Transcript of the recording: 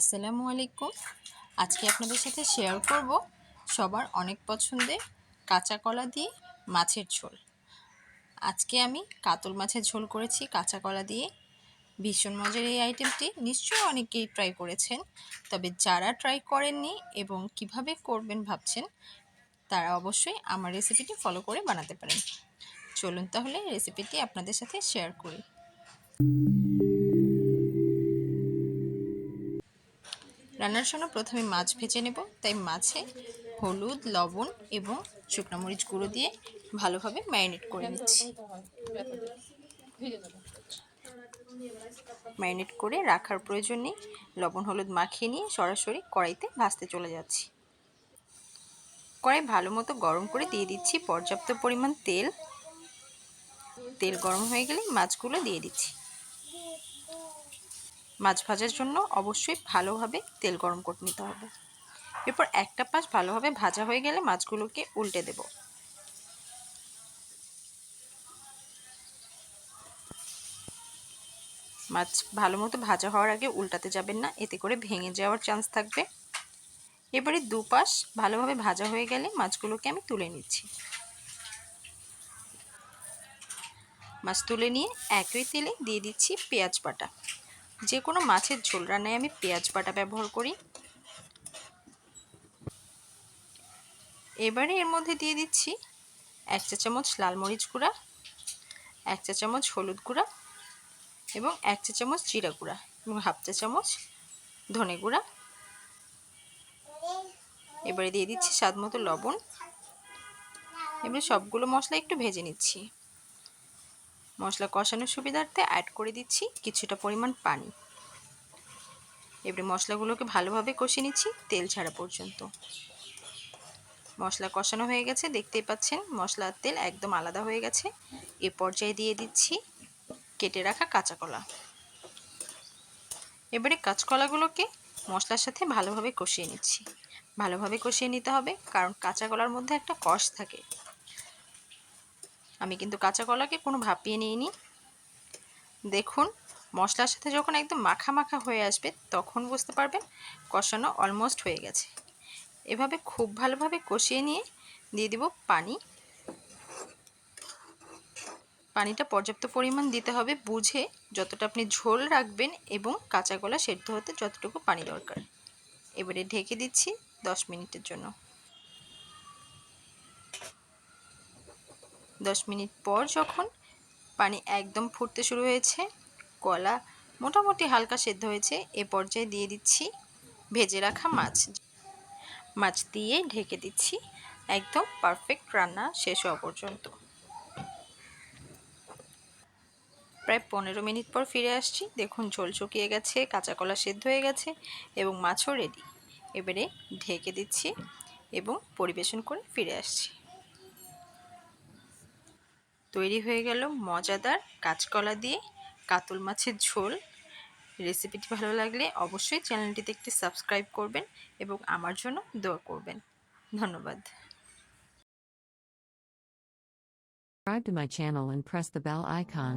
আসসালামু আলাইকুম। আজকে আপনাদের সাথে শেয়ার করব সবার অনেক পছন্দের কাঁচা কলা দিয়ে মাছের ঝোল। আজকে আমি কাতল মাছের ঝোল করেছি, কাঁচা কলা দিয়ে। ভীষণ মজার এই আইটেমটি নিশ্চয়ই অনেকেই ট্রাই করেছেন, তবে যারা ট্রাই করেননি এবং কীভাবে করবেন ভাবছেন, তারা অবশ্যই আমার রেসিপিটি ফলো করে বানাতে পারেন। চলুন তাহলে রেসিপিটি আপনাদের সাথে শেয়ার করি। রান্নার সময় প্রথমে মাছ ভেজে নেব। তাই মাছে হলুদ, লবণ এবং শুকনো মরিচ গুঁড়ো দিয়ে ভালোভাবে ম্যারিনেট করে নিচ্ছি। ম্যারিনেট করে রাখার প্রয়োজন নেই। লবণ, হলুদ মাখিয়ে নিয়ে সরাসরি কড়াইতে ভাজতে চলে যাচ্ছি। কড়াই ভালো মতো গরম করে দিয়ে দিচ্ছি পর্যাপ্ত পরিমাণ তেল। তেল গরম হয়ে গেলে মাছগুলো দিয়ে দিচ্ছি। মাছ ভাজার জন্য অবশ্যই ভালোভাবে তেল গরম করে নিতে হবে। এরপর একটা পাশ ভালোভাবে ভাজা হয়ে গেলে মাছগুলোকে উল্টে দেব। মাছ ভালো মতো ভাজা হওয়ার আগে উল্টাতে যাবেন না, এতে করে ভেঙে যাওয়ার চান্স থাকবে। এবারে দুপাশ ভালোভাবে ভাজা হয়ে গেলে মাছগুলোকে আমি তুলে নিচ্ছি। মাছ তুলে নিয়ে একই তেলে দিয়ে দিচ্ছি পেঁয়াজ বাটা। যে কোনো মাছের ঝোল রান্নায় আমি পেঁয়াজ বাটা ব্যবহার করি। এবারে এর মধ্যে দিয়ে দিচ্ছি এক চা চামচ লাল মরিচ গুঁড়া, এক চা চামচ হলুদ গুঁড়া এবং এক চা চামচ জিরা গুঁড়া এবং হাফ চা চামচ ধনে গুঁড়া। এবারে দিয়ে দিচ্ছি স্বাদ মতো লবণ। এবারে সবগুলো মশলা একটু ভেজে নিচ্ছি। মশলা কষানোর সুবিধার্থে অ্যাড করে দিচ্ছি কিছুটা পরিমাণ পানি। এবারে মশলাগুলোকে ভালোভাবে কষিয়ে নিচ্ছি তেল ছাড়া পর্যন্ত। মশলা কষানো হয়ে গেছে, দেখতেই পাচ্ছেন মশলার তেল একদম আলাদা হয়ে গেছে। এ পর্যায়ে দিয়ে দিচ্ছি কেটে রাখা কাঁচা কলা এবারে কাঁচকলাগুলোকে মশলার সাথে ভালোভাবে কষিয়ে নিচ্ছি। ভালোভাবে কষিয়ে নিতে হবে, কারণ কাঁচা কলার মধ্যে একটা কষ থাকে। আমি কিন্তু কাঁচা কলাকে কোনো ভাপিয়ে নিইনি। দেখুন, মশলার সাথে যখন একদম মাখা মাখা হয়ে আসবে, তখন বুঝতে পারবেন কষানো অলমোস্ট হয়ে গেছে। এভাবে খুব ভালোভাবে কষিয়ে নিয়ে দিয়ে দিব পানি। পানিটা পর্যাপ্ত পরিমাণ দিতে হবে বুঝে যতটা আপনি ঝোল রাখবেন এবং কাঁচা কলা সেদ্ধ হতে যতটুকু পানি দরকার। এবারে ঢেকে দিচ্ছি দশ মিনিটের জন্য। দশ মিনিট পর যখন পানি একদম ফুটতে শুরু হয়েছে, কলা মোটামুটি হালকা সেদ্ধ হয়েছে, এ পর্যায়ে দিয়ে দিচ্ছি ভেজে রাখা মাছ। মাছ দিয়ে ঢেকে দিচ্ছি একদম পারফেক্ট রান্না শেষ হওয়া পর্যন্ত। প্রায় পনেরো মিনিট পর ফিরে আসছি। দেখুন, ঝোল শুকিয়ে গেছে, কাঁচা কলা সেদ্ধ হয়ে গেছে এবং মাছও রেডি এবারে ঢেকে দিচ্ছি এবং পরিবেশন করে ফিরে আসছি। তৈরি হয়ে গেল মজাদার কাঁচকলা দিয়ে কাতল মাছের ঝোল। রেসিপিটি ভালো লাগলে অবশ্যই চ্যানেলটিতে একটি সাবস্ক্রাইব করবেন এবং আমার জন্য দোয়া করবেন। ধন্যবাদ। Subscribe to my channel and press the bell icon.